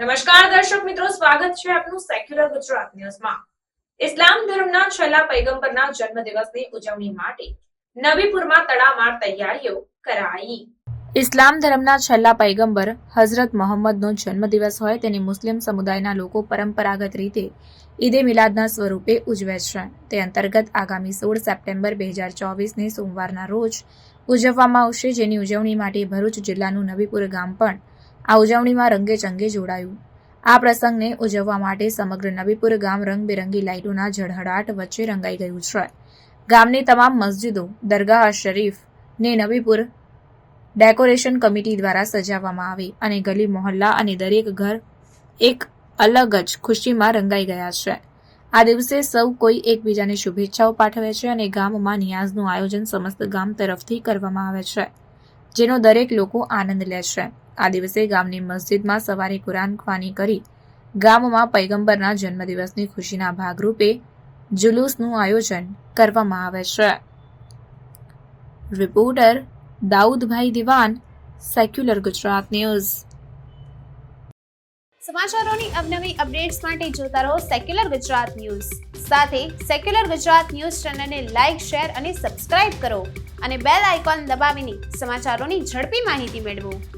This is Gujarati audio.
દર્શક મિત્રો, સ્વાગત છે આપનું સેક્યુલર ગુજરાત ન્યૂઝમાં ઇસ્લામ ધર્મના છેલ્લા પૈગંબરના જન્મદિવસની ઉજવણી માટે નબીપુરમાં તડામાર તૈયારીઓ કરાઈ. ઇસ્લામ ધર્મના છેલ્લા પૈગંબર હઝરત મોહમ્મદનો જન્મદિવસ હોય તેની મુસ્લિમ સમુદાયના લોકો પરંપરાગત રીતે ઈદે મિલાદના સ્વરૂપે ઉજવે છે. તે અંતર્ગત આગામી સોળ સપ્ટેમ્બર બે હજાર ચોવીસને સોમવારના રોજ ઉજવવામાં આવશે. જેની ઉજવણી માટે ભરૂચ જિલ્લાનું નબીપુર ગામ પણ આ ઉજવણીમાં રંગે ચંગે જોડાયું. આ પ્રસંગને ઉજવવા માટે સમગ્ર નબીપુર ગામ રંગબેરંગી લાઇટોના ઝળહળાટ વચ્ચે રંગાઈ ગયું છે. ગામની તમામ મસ્જિદો, દરગાહ શરીફ ને નબીપુર ડેકોરેશન કમિટી દ્વારા સજાવવામાં આવી અને ગલી મોહલ્લા અને દરેક ઘર એક અલગ જ ખુશીમાં રંગાઈ ગયા છે. આ દિવસે સૌ કોઈ એકબીજાને શુભેચ્છાઓ પાઠવે છે અને ગામમાં નિયાઝનું આયોજન સમસ્ત ગામ તરફથી કરવામાં આવે છે, જેનો દરેક લોકો આનંદ લે છે. આ દિવસે ગામની મસ્જિદમાં સવારે કુરાન ખ્વાની કરી ગામમાં પૈગંબરના જન્મદિવસની ખુશીના ભાગરૂપે જુલુસનું આયોજન કરવામાં આવે છે. રિપોર્ટર દાઉદભાઈ દિવાન સેક્યુલર ગુજરાત ન્યૂઝ સમાચારોની અવનવી અપડેટ્સ માટે જોતા રહો સેક્યુલર ગુજરાત ન્યૂઝ સાથે સેક્યુલર ગુજરાત ન્યૂઝ ચેનલને લાઇક શેર અને સબસ્ક્રાઇબ કરો અને બેલ આઇકોન દબાવીને સમાચારોની ઝડપી માહિતી મેળવો.